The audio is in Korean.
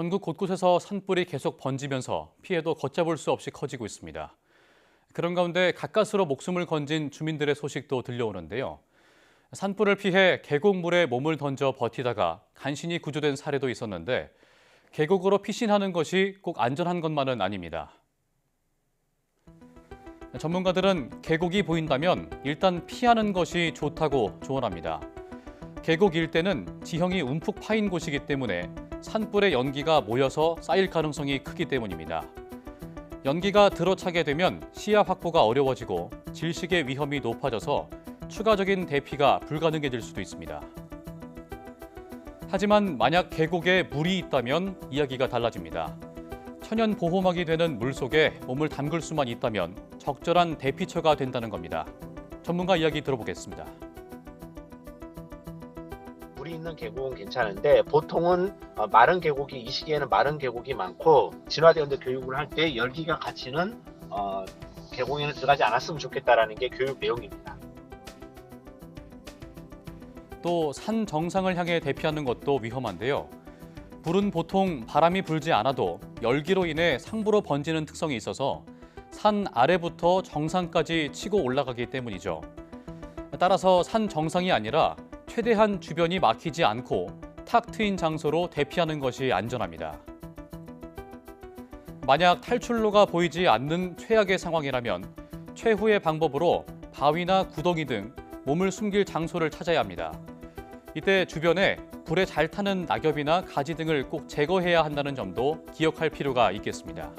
전국 곳곳에서 산불이 계속 번지면서 피해도 걷잡을 수 없이 커지고 있습니다. 그런 가운데 가까스로 목숨을 건진 주민들의 소식도 들려오는데요. 산불을 피해 계곡물에 몸을 던져 버티다가 간신히 구조된 사례도 있었는데 계곡으로 피신하는 것이 꼭 안전한 것만은 아닙니다. 전문가들은 계곡이 보인다면 일단 피하는 것이 좋다고 조언합니다. 계곡 일대는 지형이 움푹 파인 곳이기 때문에 산불의 연기가 모여서 쌓일 가능성이 크기 때문입니다. 연기가 들어차게 되면 시야 확보가 어려워지고 질식의 위험이 높아져서 추가적인 대피가 불가능해질 수도 있습니다. 하지만 만약 계곡에 물이 있다면 이야기가 달라집니다. 천연 보호막이 되는 물 속에 몸을 담글 수만 있다면 적절한 대피처가 된다는 겁니다. 전문가 이야기 들어보겠습니다. 물이 있는 계곡은 괜찮은데 보통은 어, 마른 계곡이 이 시기에는 마른 계곡이 많고 진화대원들 교육을 할 때 열기가 갇히는 어, 계곡에는 들어가지 않았으면 좋겠다라는 게 교육 내용입니다. 또 산 정상을 향해 대피하는 것도 위험한데요. 불은 보통 바람이 불지 않아도 열기로 인해 상부로 번지는 특성이 있어서 산 아래부터 정상까지 치고 올라가기 때문이죠. 따라서 산 정상이 아니라 최대한 주변이 막히지 않고 탁 트인 장소로 대피하는 것이 안전합니다. 만약 탈출로가 보이지 않는 최악의 상황이라면 최후의 방법으로 바위나 구덩이 등 몸을 숨길 장소를 찾아야 합니다. 이때 주변에 불에 잘 타는 낙엽이나 가지 등을 꼭 제거해야 한다는 점도 기억할 필요가 있겠습니다.